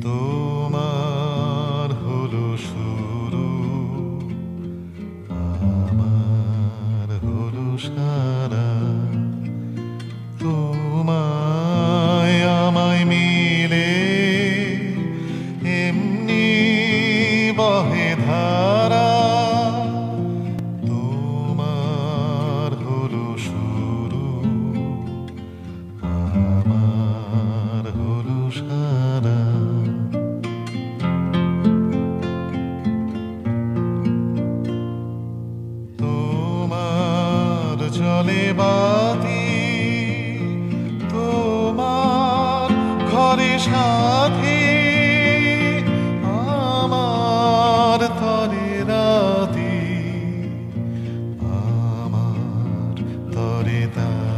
todo. জ্বলে বাতি তোমার ঘরে সাথে আমার তরে রাতি আমার তরে তার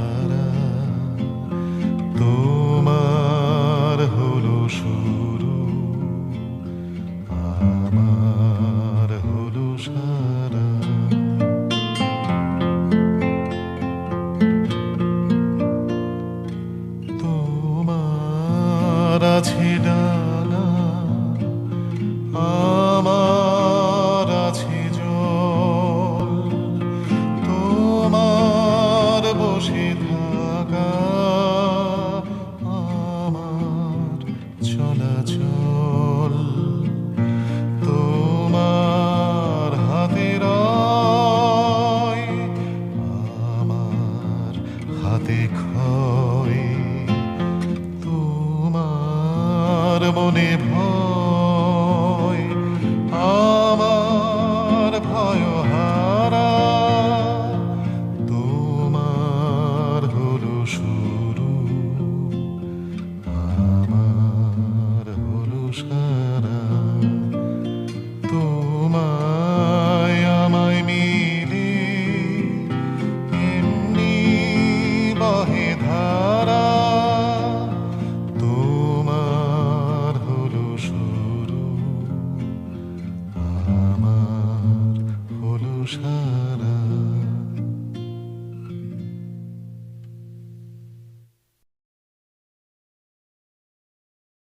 আছে ডানা মনে ভয় আমার ভয় হারা। তোমার হলো শুরু আমার হলো সারা।